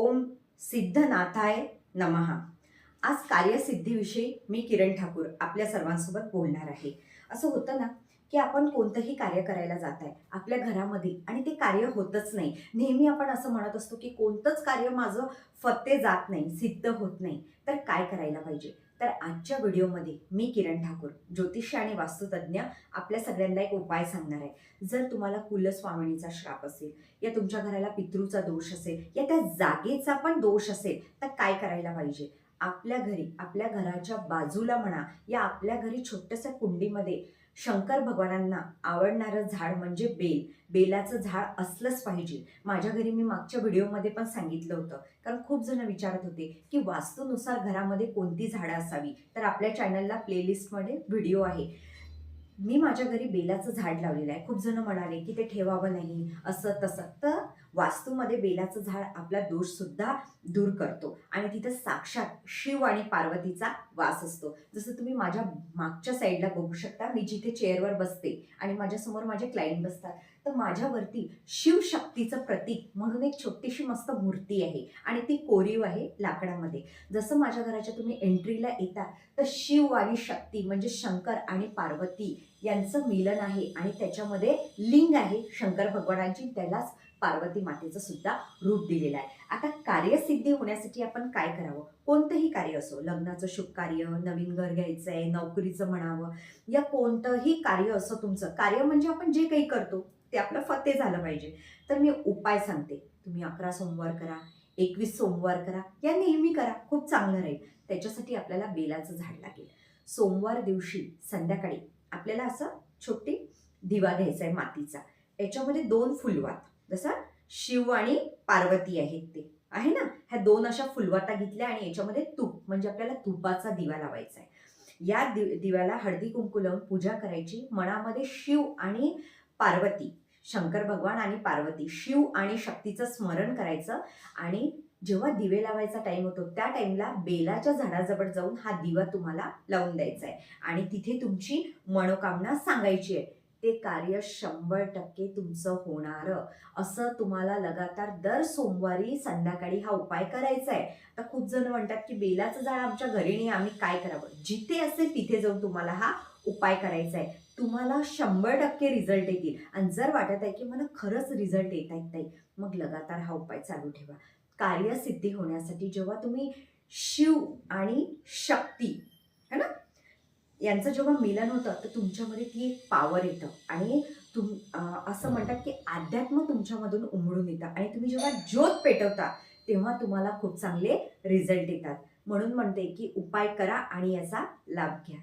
ओम सिद्धनाथाय नमहा आज कार्यसिद्धीविषयी मी किरण ठाकूर आपल्या सर्वांसोबत बोलणार आहे. असं होतं ना की आपण कोणतंही कार्य करायला जात आहे आपल्या घरामध्ये आणि ते कार्य होतच नाही. नेहमी आपण असं म्हणत असतो की कोणतंच कार्य माझं फत्ते जात नाही सिद्ध होत नाही. तर काय करायला पाहिजे? तर आजच्या व्हिडिओमध्ये मी किरण ठाकूर ज्योतिष आणि वास्तुतज्ञ आपल्या सगळ्यांना एक उपाय सांगणार आहे. जर तुम्हाला कुलस्वामिनीचा श्राप असेल या तुमच्या घराला पितृचा दोष असेल या त्या जागेचा पण दोष असेल तर काय करायला पाहिजे? आपल्या घरी आपल्या घराच्या बाजूला म्हणा या आपल्या घरी छोट्याशा कुंडीमध्ये शंकर भगवानांना आवडणारं झाड म्हणजे बेल. बेलाचं झाड असलंच पाहिजे. माझ्या घरी मी मागच्या व्हिडिओमध्ये पण सांगितलं होतं. कारण खूप जण विचारत होते की वास्तूनुसार घरामध्ये कोणती झाडं असावी? तर आपल्या चॅनलला प्लेलिस्टमध्ये व्हिडिओ आहे. मी माझ्या घरी बेलाचं झाड लावलेलं आहे. खूप जण म्हणाले की ते ठेवावं नाही असं तसं. तर वास्तूमध्ये बेलाचं झाड आपला दोषसुद्धा दूर करतो. आणि तिथं साक्षात शिव आणि पार्वतीचा वास असतो. जसं तुम्ही माझ्या मागच्या साईडला बघू शकता मी जिथे चेअरवर बसते आणि माझ्यासमोर माझे क्लायंट बसतात तर माझ्यावरती शिवशक्तीचं प्रतीक म्हणून एक छोटीशी मस्त मूर्ती आहे आणि ती कोरीव आहे लाकडामध्ये. जसं माझ्या घराच्या तुम्ही एंट्रीला येता तर शिव आणि शक्ती म्हणजे शंकर आणि पार्वती यांचं मिलन आहे आणि त्याच्यामध्ये लिंग आहे. शंकर भगवानांची त्यालाच पार्वती मातेचं सुद्धा रूप दिलेलं आहे. आता कार्यसिद्धी होण्यासाठी आपण काय करावं? कोणतंही कार्य असो लग्नाचं शुभ कार्य नवीन घर घ्यायचं आहे नोकरीचं म्हणावं या कोणतंही कार्य असो तुमचं कार्य म्हणजे आपण जे काही करतो ते आपलं फते झालं पाहिजे. तर मी उपाय सांगते. तुम्ही अकरा सोमवार करा एकवीस सोमवार करा या नेहमी करा खूप चांगलं राहील. त्याच्यासाठी आपल्याला बेलाचं झाड लागेल. सोमवार दिवशी संध्याकाळी आपल्याला असं छोटी दिवा घ्यायचा आहे मातीचा. याच्यामध्ये दोन फुलवात. जसा शिव आणि पार्वती आहेत ते. आहे ना? ह्या दोन अशा फुलवाता घेतल्या आणि याच्यामध्ये तूप म्हणजे आपल्याला तुपाचा दिवा लावायचा आहे या दि दिव्याला हळदी कुंकू लावून पूजा करायची. मनामध्ये शिव आणि पार्वती शंकर भगवान आणि पार्वती शिव आणि शक्तीचं स्मरण करायचं आणि जेव्हा दिवे लावायचा टाईम होतो त्या टाईमला बेलाच्या झाडाजवळ जाऊन हा दिवा तुम्हाला लावून द्यायचा आहे आणि तिथे तुमची मनोकामना सांगायची आहे ते कार्य शंभर टक्के तुमचं होणार. असं तुम्हाला लगातार दर सोमवारी संध्याकाळी हा उपाय करायचा आहे तर खूप जण म्हणतात की बेलाचं झाड आमच्या घरी नाही आम्ही काय करावं? जिथे असेल तिथे जाऊन तुम्हाला हा उपाय करायचा आहे तुम्हाला शंभर टक्के रिझल्ट येतील. आणि जर वाटत आहे की मला खरंच रिझल्ट येत आहेत नाही मग लगातार हा उपाय चालू ठेवा. कार्यसिद्धी होण्यासाठी जेव्हा तुम्ही शिव आणि शक्ती यांचं जेव्हा मिलन होतं तर तुमच्यामध्ये ती एक पावर येतं. आणि तुम असं म्हणतात की अध्यात्म तुमच्यामधून उमळून येतं. आणि तुम्ही जेव्हा ज्योत पेटवता तेव्हा तुम्हाला खूप चांगले रिझल्ट येतात. म्हणून म्हणते की उपाय करा आणि याचा लाभ घ्या.